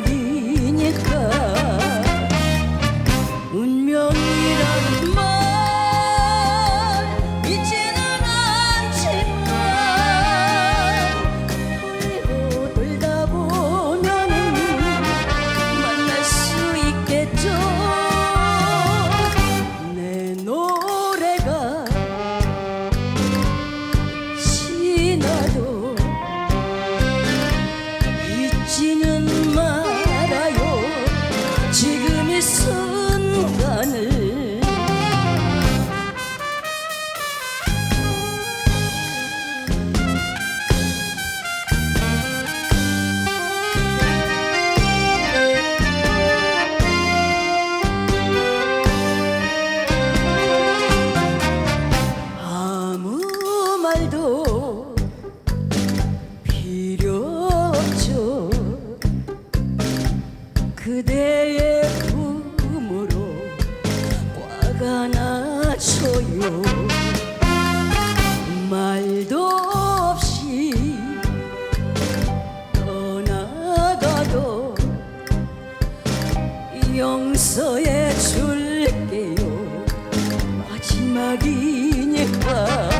богине как 가셔요. 말도 없이 떠나가도 용서해 줄게요. 마지막이니까.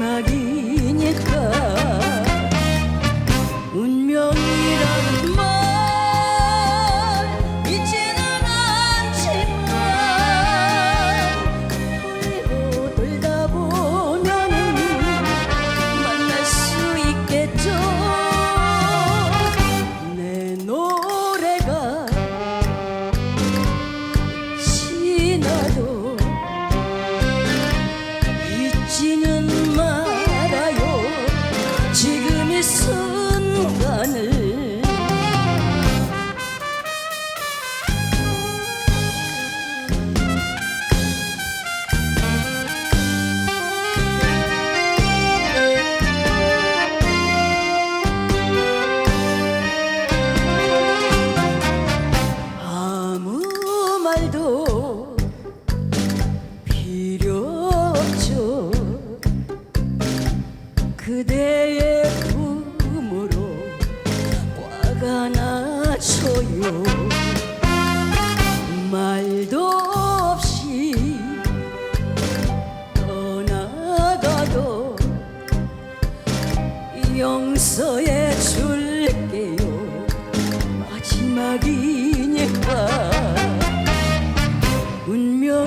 на гинеках. 나가나쳐요. 말도 없이 떠나가도 용서해 줄게요. 마지막이니까. 운명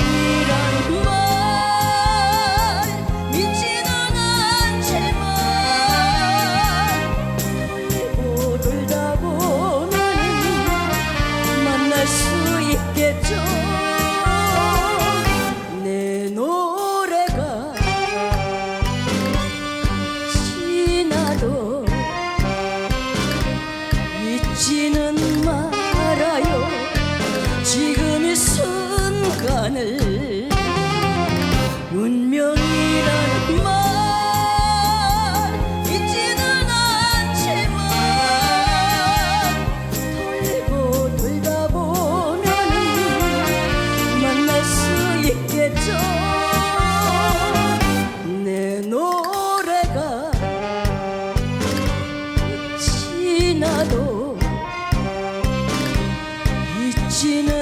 Imagina